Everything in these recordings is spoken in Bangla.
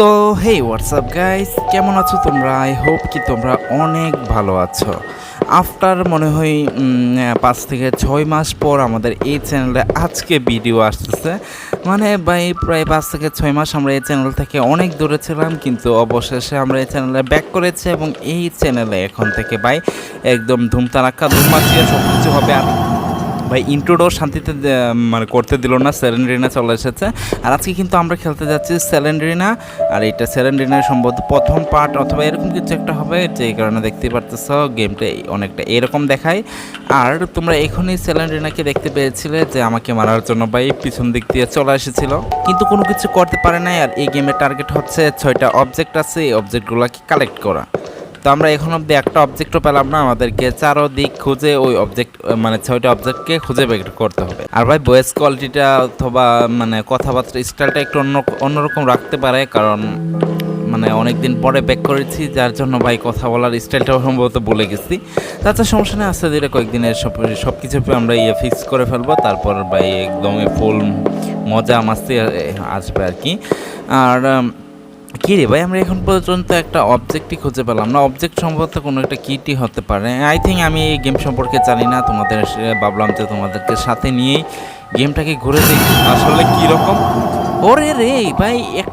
তো হেই হোয়াটসঅ্যাপ গাইস কেমন আছো তোমরা? আই হোপ কি তোমরা অনেক ভালো আছো। আফটার মনে হয় পাঁচ থেকে ছয় মাস পর আমাদের এই চ্যানেলে আজকে ভিডিও আসতেছে। মানে ভাই, প্রায় পাঁচ থেকে ছয় মাস আমরা এই চ্যানেল থেকে অনেক দূরে ছিলাম, কিন্তু অবশেষে আমরা এই চ্যানেলে ব্যাক করেছি এবং এই চ্যানেলে এখন থেকে ভাই, একদম ধুমতারাক্কা ধুমাচিয়া সব কিছু হবে। আর ভাই ইন্ট্রোডো শান্তিতে মানে করতে দিল না, সেলেন্ড্রিনা চলে এসেছে। আর আজকে কিন্তু আমরা খেলতে যাচ্ছি সেলেন্ড্রিনা। আর এটা সেলেন্ড্রিনার সম্ভবত প্রথম পার্ট অথবা এরকম কিছু একটা হবে, যে কারণে দেখতে পারতেছ গেমটা অনেকটা এরকম দেখায়। আর তোমরা এখনই সেলেন্ড্রিনাকে দেখতে পেয়েছিলে, যে আমাকে মারার জন্য ভাই পিছন দিক দিয়ে চলে এসেছিল। কিন্তু কোনো কিছু করতে পারে নাই, আর এই গেমের টার্গেট হচ্ছে ছয়টা অবজেক্ট আছে, এই অবজেক্টগুলোকে কালেক্ট করা। আমরা এখন অব্দি একটা অবজেক্টও পেলাম না, আমাদেরকে চারো দিক খুঁজে ওই অবজেক্ট মানে ছয়টা অবজেক্টকে খুঁজে বের করতে হবে। আর ভাই ভয়েস কোয়ালিটিটা অথবা মানে কথাবার্তা স্টাইলটা একটু অন্য, অন্যরকম রাখতে পারে, কারণ মানে অনেক দিন পরে ব্যাক করেছি, যার জন্য ভাই কথা বলার স্টাইলটাও সম্ভবত বলে গেছি। তাছাড়া সমস্যা নেই, আস্তে ধীরে কয়েকদিনের সব সব কিছু আমরা ইয়ে ফিক্স করে ফেলব, তারপর ভাই একদমই ফুল মজা মাস্তি আসবে আর কি। আর কি রে ভাই আমরা এখন পর্যন্ত একটা অবজেক্টই খুঁজে পেলাম না। অবজেক্ট সম্ভবত কোনো একটা কিটি হতে পারে। আই থিঙ্ক আমি এই গেম সম্পর্কে জানি না তোমাদের ভাবলাম যে তোমাদেরকে সাথে নিয়েই গেমটাকে ঘুরে দেখি। আসলে কীরকম ওরে রে ভাই এক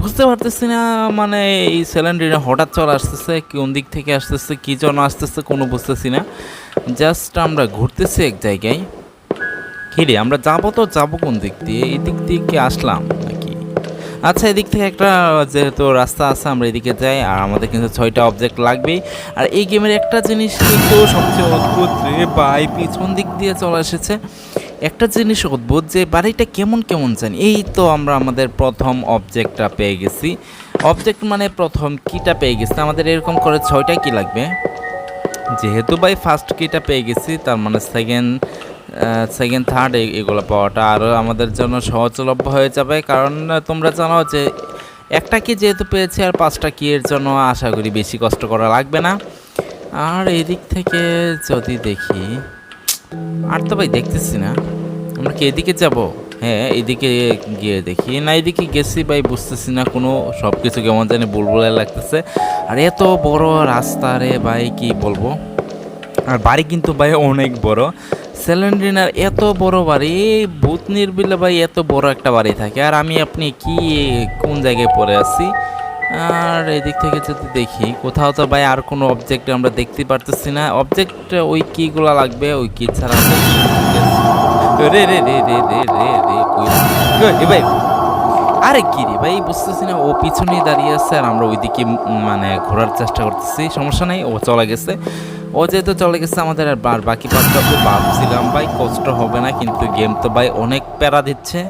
বুঝতে পারতেছি না মানে এই সিলিন্ডারে হঠাৎ চলে আসতেছে কোন দিক থেকে আসতেছে কী জন্য আসতেছে কোনো বুঝতেছি না। জাস্ট আমরা ঘুরতেছি এক জায়গায়। কি রে আমরা যাব তো যাব কোন দিক দিয়ে? এই দিক দিয়ে কি আসলাম? আচ্ছা এদিক থেকে একটা যেহেতু রাস্তা আছে, আমরা এদিকে যাই, আর আমাদের কিন্তু ছয়টা অবজেক্ট লাগবেই। আর এই গেমের একটা জিনিস কিন্তু সবচেয়ে অদ্ভুত যে বাই পিছন দিক দিয়ে চলে এসেছে। একটা জিনিস অদ্ভুত যে বাড়িটা কেমন কেমন চান এই তো আমরা আমাদের প্রথম অবজেক্টটা পেয়ে গেছি। অবজেক্ট মানে প্রথম কিটা পেয়ে গেছি। আমাদের এরকম করে ছয়টা কি লাগবে। যেহেতু ভাই ফার্স্ট কিটা পেয়ে গেছি, তার মানে সেকেন্ড সেকেন্ড থার্ড এগুলো পাওয়াটা আরও আমাদের জন্য সহজলভ্য হয়ে যাবে। কারণ তোমরা জানো যে একটা কি যেহেতু পেয়েছি আর পাঁচটা কি এর জন্য আশা করি বেশি কষ্ট করা লাগবে না। আর এদিক থেকে যদি দেখি, আর তো ভাই দেখতেছি না। আমরা কি এদিকে যাব? হ্যাঁ এদিকে গিয়ে দেখি। না, এদিকে গেছি ভাই, বুঝতেছি না, কোনো সব কিছু কেমন জানি বুলবুলে লাগতেছে। আর এত বড় রাস্তা রে ভাই, কি বলব? আর বাড়ি কিন্তু ভাই অনেক বড়। সেলেন্ড্রিনার এত বড় বাড়ি ভূত নির্বিলে ভাই এত বড় একটা বাড়ি থাকে। আর আমি আপনি কি, কোন জায়গায় পড়ে আছি? আর এদিক থেকে যদি দেখি, কোথাও তো ভাই আর কোনো অবজেক্ট আমরা দেখতে পারতেছি না। অবজেক্ট ওই কিগুলো লাগবে, ওই কি ছাড়া রে রে রে রে রে রে রে ভাই, আরে কি রে ভাই, বুঝতেছি না, ও পিছনেই দাঁড়িয়ে আছে আর আমরা ওইদিকে মানে ঘোরার চেষ্টা করতেছি। সমস্যা নাই, ও চলে গেছে। ও যেহেতু চলে গেছে আমাদের আর বাকি পাঁচটা তো ভাবছিলাম, ভাই কষ্ট হবে না, কিন্তু গেম তো ভাই অনেক প্যারা দিচ্ছে।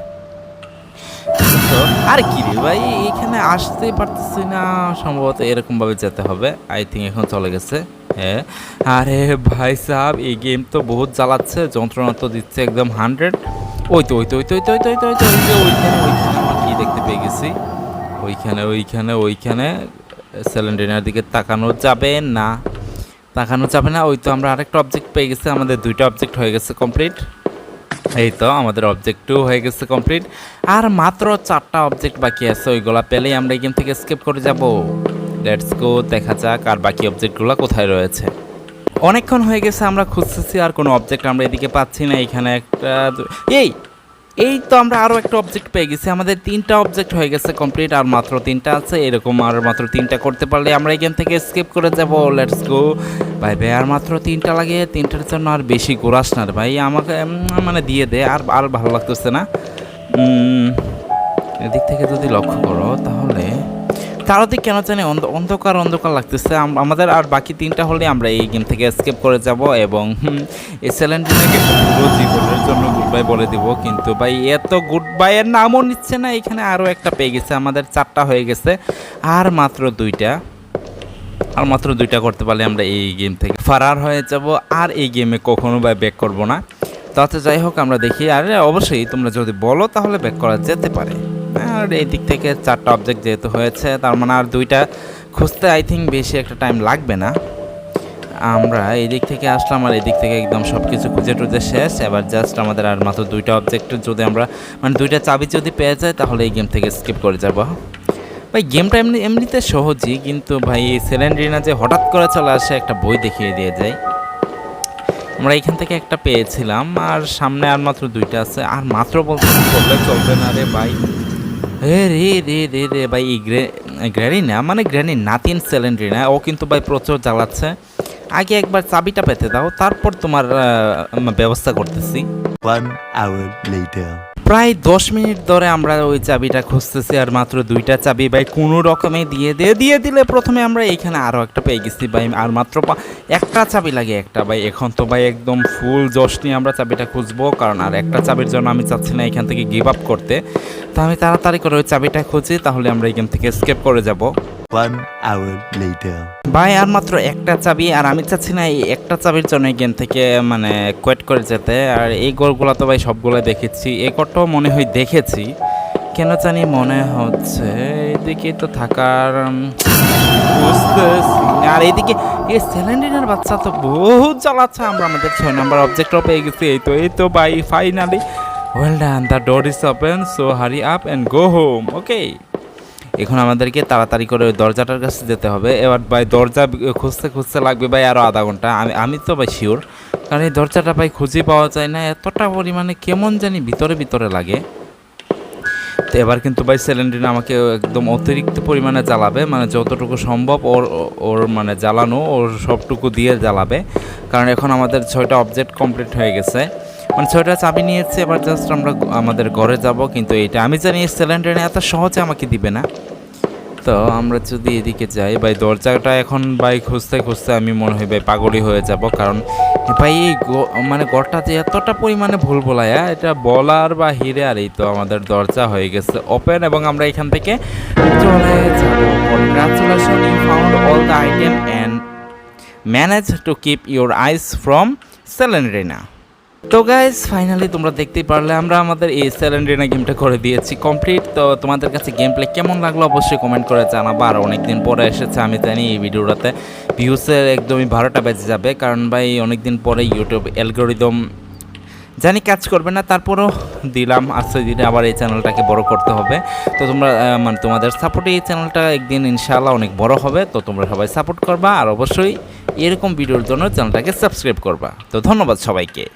আর কি রে ভাই, এখানে আসতেই পারতেছি না, সম্ভবত এরকম ভাবে যেতে হবে। আই থিঙ্ক এখন চলে গেছে। হ্যাঁ। আরে ভাই সাহেব, এই গেম তো বহুত জ্বালাচ্ছে, যন্ত্রণা তো দিচ্ছে একদম হান্ড্রেড ওই তো ওই তো ওই তো ওই তো ওই তো ওই তো ওই তো ওইখানে ওইখানে আমরা কি দেখতে পেয়ে গেছি? ওইখানে ওইখানে ওইখানে সিলিন্ডারের দিকে তাকানো যাবে না। তাকানো যাবে না। ওই তো আমরা আরেকটা অবজেক্ট পেয়ে গেছি। আমাদের দুইটা অবজেক্ট হয়ে গেছে কমপ্লিট এই তো আমাদের অবজেক্টও হয়ে গেছে কমপ্লিট আর মাত্র চারটা অবজেক্ট বাকি আছে। ওইগুলা পেলেই আমরা গেম থেকে স্কেপ করে যাব। লেটস গো দেখা যাক আর বাকি অবজেক্টগুলো কোথায় রয়েছে। অনেকক্ষণ হয়ে গেছে, আমরা খুঁজতেছি আর কোনো অবজেক্ট আমরা এদিকে পাচ্ছি না। এখানে একটা এই! এই তো আমরা আরও একটা অবজেক্ট পেয়ে গেছি। আমাদের তিনটা অবজেক্ট হয়ে গেছে কমপ্লিট আর মাত্র তিনটা আছে, এরকম আর মাত্র তিনটা করতে পারলে আমরা এখান থেকে স্কিপ করে যাব। লেটস গো ভাই ভাই, আর মাত্র তিনটা লাগে, তিনটার জন্য আর বেশি ঘোরাস না ভাই। আমাকে মানে দিয়ে দে, আর আর ভালো লাগতেছে না। এদিক থেকে যদি লক্ষ্য করো, তাহলে চারদিক কেন জানি অন্ধ- অন্ধকার অন্ধকার লাগতেছে। আমাদের আর বাকি তিনটা হলে আমরা এই গেম থেকে স্কেপ করে যাব এবং এই স্যালেন্ডিনাকে পুরো জীবনের জন্য গুড বাই বলে দিব। কিন্তু ভাই, এত গুড বাইয়ের নামও নিচ্ছে না। এখানে আরও একটা পেয়ে গেছে। আমাদের চারটা হয়ে গেছে। আর মাত্র দুইটা। আর মাত্র দুইটা করতে পারলে আমরা এই গেম থেকে ফারার হয়ে যাব। আর এই গেমে কখনো বা ব্যাক করব না। তাতে যাই হোক, আমরা দেখি। আর, অবশ্যই তোমরা যদি বলো, তাহলে ব্যাক করা যেতে পারে। আর এই দিক থেকে চারটা অবজেক্ট যেহেতু হয়েছে, তার মানে আর দুইটা খুঁজতে আই থিঙ্ক বেশি একটা টাইম লাগবে না। আমরা এই দিক থেকে আসলাম আর এই দিক থেকে একদম সব কিছু খুঁজে টুজে শেষ। এবার জাস্ট আমাদের আর মাত্র দুইটা অবজেক্ট যদি আমরা মানে দুইটা চাবি যদি পেয়ে যায় তাহলে এই গেম থেকে স্কিপ করে যাব। ভাই গেমটা এমনি, এমনিতে সহজই, কিন্তু ভাই, এই সেলেন্ড্রিনা যে হঠাৎ করে চলে আসে, একটা বই দেখিয়ে দিয়ে যায় আমরা এখান থেকে একটা পেয়েছিলাম, আর সামনে আর মাত্র দুইটা আছে। আর মাত্র বলতে করলে চলবে না রে ভাই। রে রে রে রে ভাই এই গ্রে গ্র্যানি না মানে গ্র্যানি নাতিন সেলেন্ড্রিনা ও কিন্তু ভাই প্রচুর জ্বালাচ্ছে। আগে একবার চাবিটা পেতে দাও তারপর তোমার ব্যবস্থা করতেছি। প্রায় দশ মিনিট ধরে আমরা ওই চাবিটা খুঁজতেছি আর মাত্র দুইটা চাবি ভাই কোনো রকমে দিয়ে দিয়ে দিয়ে দিলে প্রথমে আমরা এখানে আরও একটা পেয়ে গেছি ভাই আর মাত্র একটা চাবি লাগে একটা ভাই এখন তো ভাই একদম ফুল জশ নিয়ে আমরা চাবিটা খুঁজবো কারণ আর একটা চাবির জন্য আমি চাচ্ছি না এখান থেকে গিভ আপ করতে। তো আমি তাড়াতাড়ি করে ওই চাবিটা খুঁজি তাহলে আমরা এখান থেকে স্কেপ করে যাব। One hour later. ভাই আর মাত্র একটা চাবি আর আমি চাচ্ছি না এই একটা চাবির জন্য গেম থেকে মানে কোয়েট করে যেতে। আর এই গোলগুলো তো ভাই সবগুলো দেখেছি এই গড়টাও মনে হয় দেখেছি। কেন জানি মনে হচ্ছে এদিকে তো থাকার। আর এদিকে এই স্যালেন্ডিনের বাচ্চা তো বহুত জ্বালাচ্ছে। আমরা আমাদের ছয় নাম্বার অবজেক্টও পেয়ে গেছি এই তো এই তো ভাই finally well done the door is open so hurry up and go home okay এখন আমাদেরকে তাড়াতাড়ি করে ওই দরজাটার কাছে যেতে হবে। এবার ভাই দরজা খুঁজতে খুঁজতে লাগবে ভাই আরও আধা ঘণ্টা। আমি আমি তো ভাই শিওর কারণ এই দরজাটা ভাই খুঁজে পাওয়া যায় না। এতটা পরিমাণে কেমন জানি ভিতরে ভিতরে লাগে। তো এবার কিন্তু ভাই সিলিন্ডার আমাকে একদম অতিরিক্ত পরিমাণে জ্বালাবে। মানে যতটুকু সম্ভব ওর ওর মানে জ্বালানো, ওর সবটুকু দিয়ে জ্বালাবে। কারণ এখন আমাদের ছয়টা অবজেক্ট কমপ্লিট হয়ে গেছে। মানে ছয়টা চাবি নিয়েছে, এবার জাস্ট আমরা আমাদের ঘরে যাব, কিন্তু এটা আমি জানি সিলিন্ডার এত সহজে আমাকে দিবে না। তো আমরা যদি এদিকে যাই, ভাই দরজাটা এখন ভাই খুঁজতে খুঁজতে আমি মনে হয় ভাই পাগলই হয়ে যাব, কারণ ভাই এই মানে ঘরটা যে এতটা পরিমাণে ভুল বলায়া এটা বলার বা হিরে আর এই তো আমাদের দরজা হয়ে গেছে ওপেন এবং আমরা এখান থেকে চলে যাব। You found all the item and manage to keep your eyes from সেলেন্ড্রিনা তো গাইজ ফাইনালি তোমরা দেখতেই পারলে, আমরা আমাদের এই স্যালেন্ড্রিনা গেমটা করে দিয়েছি কমপ্লিট তো তোমাদের কাছে গেম প্লে কেমন লাগল অবশ্যই কমেন্ট করে জানাব। আর অনেকদিন পরে এসেছে, আমি জানি এই ভিডিওটাতে ভিউসের একদমই বারোটা বেজে যাবে। কারণ ভাই, অনেকদিন পরে ইউটিউব অ্যালগোরিদম জানি কাজ করবে না, তারপরও দিলাম। আজকে দিনে আবার এই চ্যানেলটাকে বড় করতে হবে। তো তোমরা মানে তোমাদের সাপোর্টে এই চ্যানেলটা একদিন ইনশাআল্লাহ অনেক বড় হবে। তো তোমরা সবাই সাপোর্ট করবা। আর অবশ্যই এরকম ভিডিওর জন্য চ্যানেলটাকে সাবস্ক্রাইব করবা। তো ধন্যবাদ সবাইকে।